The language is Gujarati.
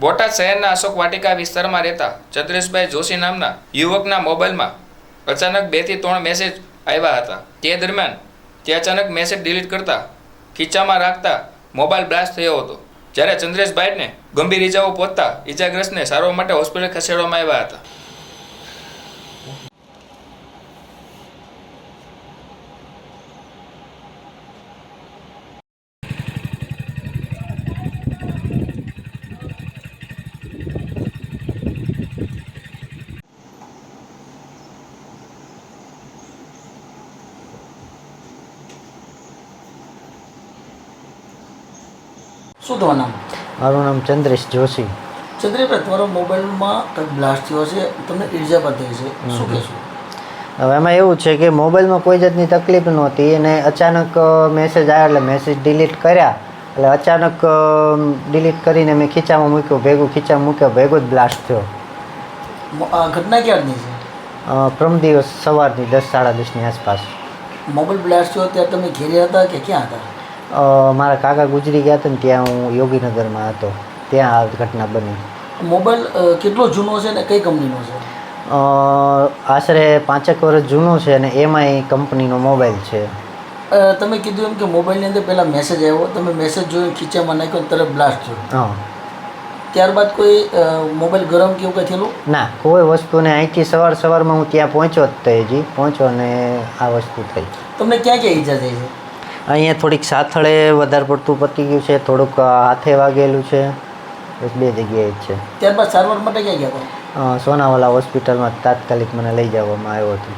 બોટાદ શહેરના અશોક વાટિકા વિસ્તારમાં રહેતા ચંદ્રેશભાઈ જોશી નામના યુવકના મોબાઈલમાં અચાનક બેથી ત્રણ મેસેજ આવ્યા હતા. તે દરમિયાન તે અચાનક મેસેજ ડિલીટ કરતા ખીચામાં રાખતા મોબાઈલ બ્લાસ્ટ થયો હતો. જ્યારે ચંદ્રેશભાઈને ગંભીર ઇજાઓ પહોંચતા ઇજાગ્રસ્તને સારવાર માટે હોસ્પિટલ ખસેડવામાં આવ્યા હતા. શું તમારું નામ? મારું નામ ચંદ્રેશ જોશી. ચંદ્રેશભાઈ તમારા મોબાઈલમાં કંઈક બ્લાસ્ટ થયો છે તમને ઈર્જા પણ થઈ છે શું કહેશો? હવે એમાં એવું છે કે મોબાઈલમાં કોઈ જાતની તકલીફ નહોતી અને અચાનક મેસેજ આવ્યા એટલે મેસેજ ડિલીટ કર્યા. એટલે અચાનક ડિલીટ કરીને મેં ખીચામાં મૂક્યો ભેગું ખીચામાં મૂક્યો ભેગો જ બ્લાસ્ટ થયો. ઘટના ક્યારની છે? પ્રમ દિવસ સવારની દસ સાડા દસની આસપાસ. મોબાઈલ બ્લાસ્ટ થયો ત્યારે તમે ઘેરે હતા કે ક્યાં હતા? મારા કાકા ગુજરી ગયા હતા ને ત્યાં હું યોગીનગરમાં હતો. ત્યાં આ ઘટના બની. મોબાઈલ કેટલો જૂનો છે ને કઈ કંપનીનો છે? આશરે પાંચેક વર્ષ જૂનો છે અને એમાંય કંપનીનો મોબાઈલ છે. તમે કીધું એમ કે મોબાઈલની અંદર પહેલાં મેસેજ આવ્યો. તમે મેસેજ જોયો ખીચામાં નાખ્યો તરત બ્લાસ્ટ થયો. હા. ત્યારબાદ કોઈ મોબાઈલ ગરમ કે એવું કંઈ થયેલું? ના કોઈ વસ્તુને અહીંથી સવાર સવારમાં હું ત્યાં પહોંચ્યો જ થઈ હજી પહોંચ્યો અને આ વસ્તુ થઈ. તમને ક્યાં ક્યાં ઈજા થઈ છે? અહીંયા થોડીક સાથળે વધારે પડતું પતી ગયું છે થોડુંક હાથે વાગેલું છે. બસ બે જગ્યાએ જ છે. ત્યારબાદ સારવાર માટે ક્યાં ગયા સોનાવાલા હોસ્પિટલમાં તાત્કાલિક મને લઈ જવામાં આવ્યો હતો.